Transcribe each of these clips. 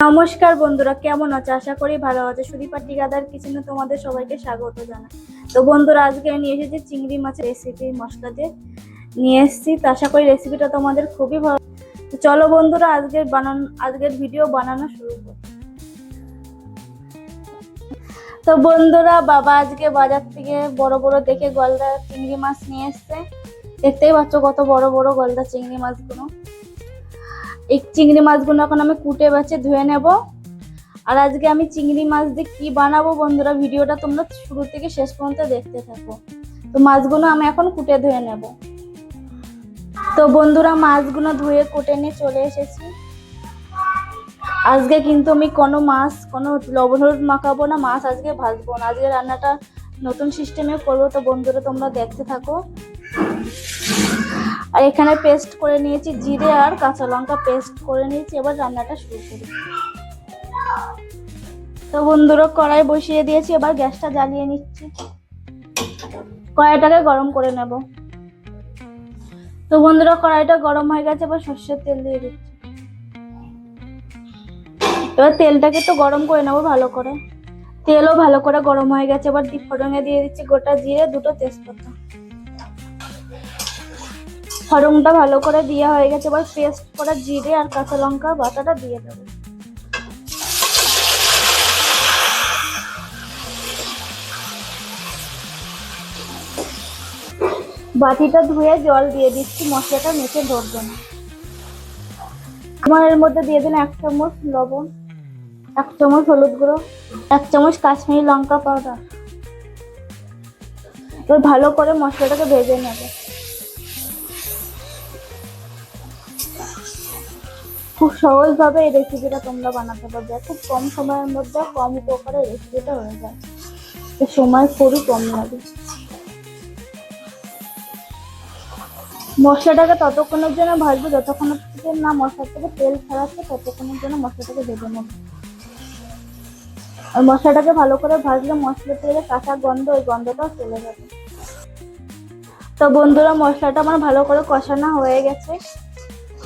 নমস্কার বন্ধুরা, কেমন আছো? আশা করি ভালো আছে। সুদীপা টিকাদার কিচেনে তোমাদের সবাইকে স্বাগত জানাই। তো বন্ধুরা, আজকে নিয়ে এসেছি চিংড়ি মাছের রেসিপি মশলা দিয়ে। নিয়ে এসেছি, তো আশা করি রেসিপিটা তোমাদের খুবই ভালো। তো চলো বন্ধুরা, আজকের বানান আজকের ভিডিও বানানো শুরু করি। তো বন্ধুরা, বাবা আজকে বাজার থেকে বড় বড় দেখে গলদা চিংড়ি মাছ নিয়ে এসছে। দেখতেই পাচ্ছ কত বড় বড় গলদা চিংড়ি মাছগুলো। এই চিংড়ি মাছগুলো এখন আমি কুটে বেছে ধুয়ে নেব। আর আজকে আমি চিংড়ি মাছ দিয়ে কি বানাবো বন্ধুরা, ভিডিওটা তোমরা শুরু থেকে শেষ পর্যন্ত দেখতে থাকো। তো মাছগুলো আমি এখন কুটে ধুয়ে নেব। তো বন্ধুরা, মাছগুলো ধুয়ে কুটে নিয়ে চলে এসেছি। আজকে কিন্তু আমি কোনো মাছ, কোনো লবণ হলুদ মাখাবো না, মাছ আজকে ভাজবো না। আজকে রান্নাটা নতুন সিস্টেমে করব। তো বন্ধুরা, তোমরা দেখতে থাকো। আর এখানে পেস্ট করে নিয়েছি জিরে আর কাঁচা লঙ্কা পেস্ট করে নিয়েছি, এবার রান্নাটা শুরু করি। তো বন্ধুরা, কড়াই বসিয়ে দিয়েছি, এবার গ্যাসটা জ্বালিয়ে নিচ্ছি। কড়াইটাকে গরম করে নেব। তো বন্ধুরা, কড়াইটা গরম হয়ে গেছে, এবার সর্ষের তেল দিয়ে দিচ্ছি। এবার তেলটাকে তো গরম করে নেব ভালো করে। তেলও ভালো করে গরম হয়ে গেছে, এবার ডিপ ফোড়নে দিয়ে দিচ্ছি গোটা জিরে, দুটো তেজপাতা। ফড়ংটা ভালো করে দেওয়া হয়ে গেছে, এবার পেস্ট করা জিরে আর কাঁচা লঙ্কা বাটাটা দিয়ে দেবো। বাটিটা ধুয়ে জল দিয়ে দিচ্ছি, মশলাটা মেখে ধরবে না। আমার এর মধ্যে দিয়ে দিন এক চামচ লবণ, এক চামচ হলুদ গুঁড়ো, এক চামচ কাশ্মীরি লঙ্কা পাউডার। এবার ভালো করে মশলাটাকে ভেজে নেবে। খুব সহজভাবে এই রেসিপিটা তোমরা বানাতে পারবে। খুব কম সময়ের মধ্যে কম উপকারে রেসিপিটা হয়ে যায়। সময় খুবই কম লাগে। মশলাটাকে ততক্ষণের জন্য ভাজবো, যতক্ষণ না মশলা থেকে তেল ছাড়াচ্ছে ততক্ষণের জন্য মশলাটাকে ভেজে নেব। আর মশলাটাকে ভালো করে ভাজলে মশলা থেকে কাঁচা গন্ধ, ওই গন্ধটাও চলে যাবে। তো বন্ধুরা, মশলাটা আমার ভালো করে কষানো হয়ে গেছে।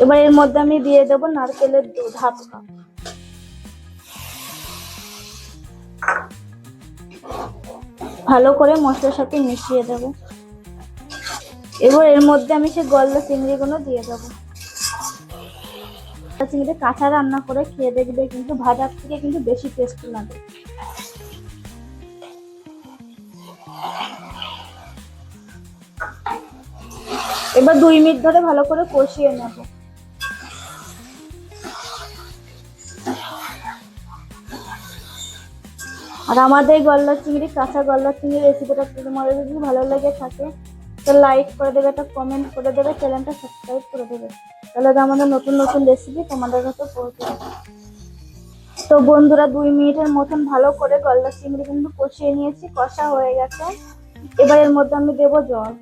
এবার এর মধ্যে আমি দিয়ে দেবো নারকেলের দুধ, হাফ কাপ। ভালো করে মশলার সাথে মিশিয়ে দেবো। এবার এর মধ্যে আমি সেই গলদা চিংড়িগুলো দিয়ে দেবো। চিংড়ি কাঁচা রান্না করে খেয়ে দেখবে কিন্তু ভাজার থেকে কিন্তু বেশি টেস্ট লাগে। এবার দুই মিনিট ধরে ভালো করে কষিয়ে নেব। আর আমাদের গল্লা চিংড়ি, কাঁচা গল্লা চিংড়ি রেসিপিটা তোমাদের যদি ভালো লেগে থাকে, তো লাইক করে দেবে একটা কমেন্ট করে দেবে চ্যানেলটা সাবস্ক্রাইব করে দেবে। তাহলে আমাদের নতুন নতুন রেসিপি তোমাদের কাছে পৌঁছে তো বন্ধুরা, দুই মিনিটের মতন ভালো করে গল্লা চিংড়ি কিন্তু কষিয়ে নিয়েছি, কষা হয়ে গেছে। এবার এর মধ্যে আমি দেবো জল।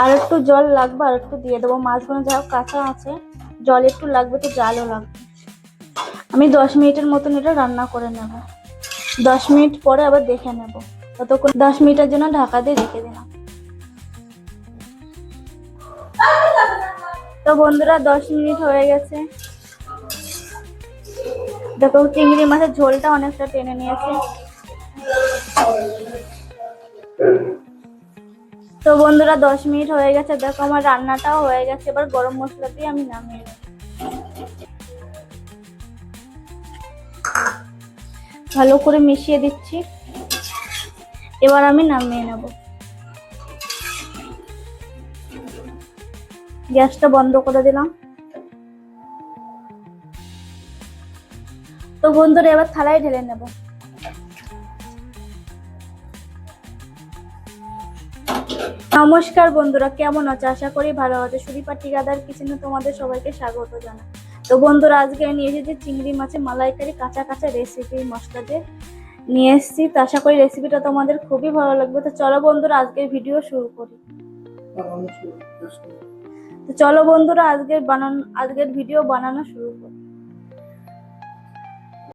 আর একটু জল লাগবে, আর একটু দিয়ে দেবো। মাছগুলো যা কাঁচা আছে। জল একটু লাগবে, তো জালও লাগবে। আমি দশ মিনিটের মতন এটা রান্না করে নেব। দশ মিনিট পরে আবার দেখে নেব। ততক্ষণ দশ মিনিটের জন্য ঢাকা দিয়ে রেখে দিলাম। তো বন্ধুরা, দশ মিনিট হয়ে গেছে। দেখো, চিংড়ি মাছের ঝোলটা অনেকটা টেনে নিয়েছে। তো বন্ধুরা, দশ মিনিট হয়ে গেছে। দেখো, আমার রান্নাটাও হয়ে গেছে। এবার গরম মশলা দিয়ে আমি নামিয়ে ভালো করে মিশিয়ে দিচ্ছি। এবার আমি নামিয়ে নেব। গ্যাসটা বন্ধ করে দিলাম। তো বন্ধুরা, এবার থালায় ঢেলে নেব। নমস্কার বন্ধুরা, কেমন আছো? আশা করি ভালো আছে। সুদীপা টিকাদার কিচেনে তোমাদের সবাইকে স্বাগত জানাই। তো বন্ধুরা, আজকে নিয়ে এসেছি চিংড়ি মাছের মালাইকারি কাঁচা কাঁচা রেসিপি মশলা দিয়ে। নিয়ে এসেছি, তো আশা করি রেসিপিটা তোমাদের খুবই ভালো লাগবে। তো চলো বন্ধুরা, আজকের ভিডিও শুরু করি। তো চলো বন্ধুরা, আজকের বানান, আজকের ভিডিও বানানো শুরু করি।